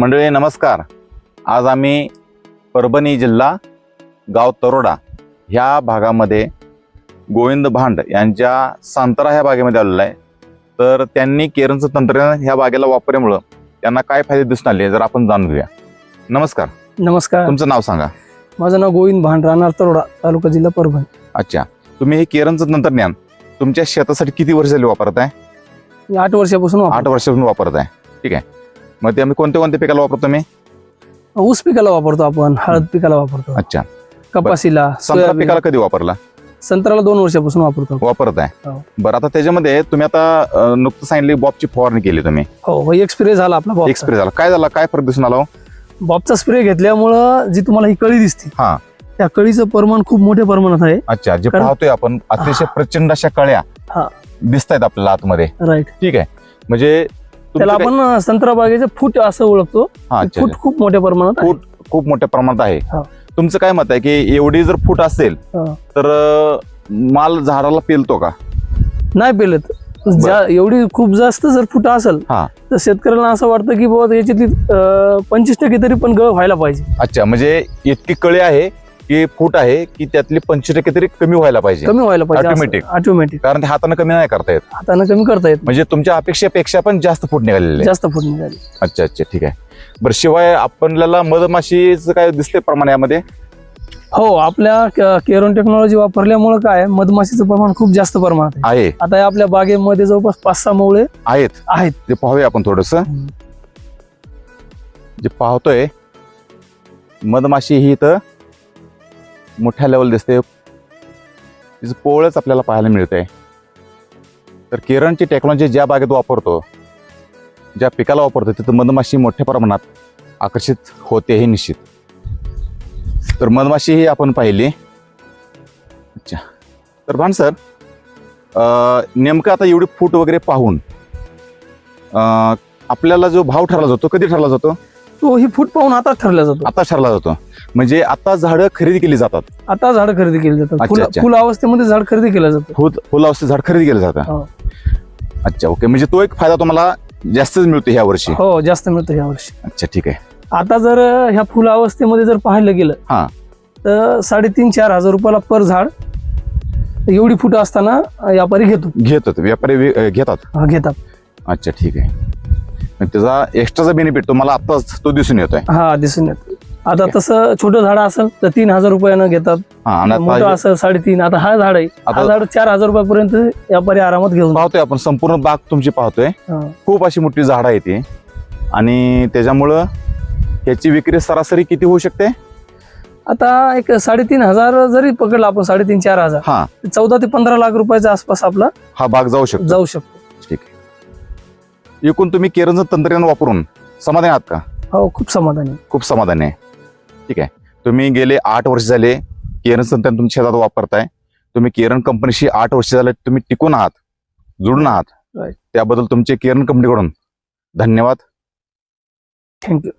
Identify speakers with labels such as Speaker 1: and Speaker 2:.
Speaker 1: मंडळी नमस्कार. आज आम्ही परभणी जिल्हा गाव तरोडा ह्या भागामध्ये गोविंद भांड यांच्या सांतरा ह्या बागेमध्ये आलेलो आहे. तर त्यांनी केरनचं तंत्रज्ञान ह्या बागेला वापरल्यामुळं त्यांना काय फायदे दिसून आले जर आपण जाणून घेऊया. नमस्कार.
Speaker 2: नमस्कार.
Speaker 1: तुमचं नाव सांगा.
Speaker 2: माझं नाव गोविंद भांड राहणार तरोडा तालुका जिल्हा परभणी.
Speaker 1: अच्छा. तुम्ही हे केरनचं तंत्रज्ञान तुमच्या शेतासाठी किती वर्ष झाली वापरत आहे
Speaker 2: आठ वर्षापासून
Speaker 1: आठ. वर्षापासून वापरत आहे ठीक आहे. मग ते आम्ही कोणत्या कोणत्या पिकाला वापरतो मी?
Speaker 2: ऊस पिकाला वापरतो आपण हळद पिकाला वापरतो.
Speaker 1: अच्छा.
Speaker 2: कपाशीला
Speaker 1: संत्रा
Speaker 2: सोयाबीन.
Speaker 1: पिकाला कधी वापरला?
Speaker 2: संत्र्याला दोन वर्षापासून वापरतो.
Speaker 1: वापरत आहे.
Speaker 2: हो.
Speaker 1: बरं आता त्याच्यामध्ये तुम्ही आता अं, नुकतं सांगितले बॉबची फवारणी केली तुम्ही.
Speaker 2: हो एक्सपिरियन्स झाला आपला
Speaker 1: एक
Speaker 2: बॉबचा
Speaker 1: स्प्रे झाला. काय झाला? काय फरक दिसून आला हो?
Speaker 2: बॉबचा स्प्रे घेतल्यामुळं जी तुम्हाला ही कळी दिसते
Speaker 1: हा.
Speaker 2: त्या कळीचं प्रमाण खूप मोठ्या प्रमाणात आहे.
Speaker 1: अच्छा जे
Speaker 2: कारण-
Speaker 1: पाहतोय आपण अतिशय प्रचंड अशा कळ्या
Speaker 2: हा.
Speaker 1: दिसत आहेत आपल्याला आतमध्ये.
Speaker 2: राईट
Speaker 1: ठीक आहे. म्हणजे
Speaker 2: त्याला आपण संत्रा बागेचं फूट असं ओळखतो
Speaker 1: हा,
Speaker 2: फूट. खूप मोठ्या प्रमाणात.
Speaker 1: फूट खूप मोठ्या प्रमाणात आहे
Speaker 2: हा.
Speaker 1: तुमचं काय मत आहे की एवढी जर फूट असेल. तर माल झाडाला पेलतो का
Speaker 2: नाही पेलत एवढी खूप जास्त जर फुट असेल
Speaker 1: हा.
Speaker 2: तर शेतकऱ्यांना असं वाटतं की बाबा याच्यातली पंचवीस टक्के तरी पण गळ व्हायला पाहिजे
Speaker 1: अच्छा म्हणजे इतकी कळी आहे की फूट आहे की त्यातली पंचवीस टक्के तरी कमी व्हायला पाहिजे.
Speaker 2: कमी व्हायला पाहिजे
Speaker 1: Automatic.
Speaker 2: ऑटोमॅटिक
Speaker 1: कारण ते हाताने कमी नाही करता येत.
Speaker 2: हाताने कमी करता येत
Speaker 1: म्हणजे तुमच्या अपेक्षेपेक्षा पण जास्त फूट निघालेले. आहे.
Speaker 2: जास्त फूट निघाली.
Speaker 1: अच्छा अच्छा ठीक आहे. बरं शिवाय आपल्याला मधमाशीचं काय दिसते प्रमाण यामध्ये?
Speaker 2: हो आपल्या केरन टेक्नॉलॉजी वापरल्यामुळे काय मधमाशीचं प्रमाण खूप जास्त प्रमाणात आहे.
Speaker 1: आहे.
Speaker 2: आता या आपल्या बागेमध्ये जवळपास पाच सहा मवळे
Speaker 1: आहेत.
Speaker 2: आहेत.
Speaker 1: ते पाहूया आपण थोडस. जे पाहतोय मधमाशी ही इथं मोठ्या लेवल दिसते. तिचं पोळच आपल्याला पाहायला मिळते. तर केरळची टेक्नॉलॉजी ज्या बागेत वापरतो ज्या पिकाला वापरतो तिथं मधमाशी मोठ्या प्रमाणात आकर्षित होते हे निश्चित. तर मधमाशी ही आपण पाहिली. अच्छा. तर भान सर अं, नेमकं आता एवढी फूट वगैरे पाहून आपल्याला जो भाव ठरला जातो कधी ठरला जातो?
Speaker 2: तो ही फूट पाहून आता ठरला जातो.
Speaker 1: आता ठरला जातो. म्हणजे आता झाडं खरेदी केली जातात.
Speaker 2: आता झाड खरेदी केली जातात.
Speaker 1: अच्छा,
Speaker 2: फुल
Speaker 1: अच्छा.
Speaker 2: फुल अवस्थेमध्ये झाड खरेदी केलं जातं.
Speaker 1: फुल फुल अवस्थेत झाड खरेदी केलं जातं.
Speaker 2: हो.
Speaker 1: अच्छा ओके. म्हणजे तो एक फायदा तुम्हाला जास्तच मिळतो ह्या वर्षी.
Speaker 2: हो जास्त मिळतं या वर्षी.
Speaker 1: अच्छा ठीक आहे.
Speaker 2: आता जर ह्या फुल अवस्थेमध्ये जर पाहायला गेलं
Speaker 1: हा.
Speaker 2: तर साडेतीन चार हजार रुपयाला पर झाड एवढी फुट असताना व्यापारी घेतो.
Speaker 1: घेतात व्यापारी वे- अं, घेतात.
Speaker 2: हा, घेतात.
Speaker 1: अच्छा ठीक आहे. त्याचा एक्स्ट्राचा बेनिफिट तुम्हाला आत्ताच तो दिसून येतोय.
Speaker 2: हा दिसून येत आता. तसं छोटं झाड असेल तर तीन हजार रुपयानं घेतात.
Speaker 1: हा
Speaker 2: मोठं
Speaker 1: हे
Speaker 2: असेल साडेतीन आता हा झाड आहे. हा झाड चार हजार रुपयापर्यंत व्यापारी आरामात घेऊन
Speaker 1: पाहतोय आपण संपूर्ण बाग तुमची पाहतोय. खूप अशी मोठी झाडं आहे ती आणि त्याच्यामुळं याची विक्री सरासरी किती होऊ शकते?
Speaker 2: आता एक साडेतीन हजार जरी पकडला आपण साडेतीन चार हजार
Speaker 1: हा.
Speaker 2: चौदा ते पंधरा लाख रुपयाच्या आसपास आपला
Speaker 1: हा बाग जाऊ शकतो.
Speaker 2: जाऊ शकतो.
Speaker 1: ठीक आहे. एकूण तुम्ही केरनचं तंत्रज्ञान वापरून समाधानी आहात का?
Speaker 2: हो खूप समाधानी.
Speaker 1: खूप समाधानी आहे. ठीक आहे. तुम्ही गेले आठ वर्ष झाले केरन तंत्रज्ञान तुमच्या शेतात वापरताय. तुम्ही केरन कंपनीशी आठ वर्ष झाले तुम्ही टिकून आहात जुडून आहात. त्याबद्दल तुमचे केरन कंपनीकडून धन्यवाद.
Speaker 2: थँक्यू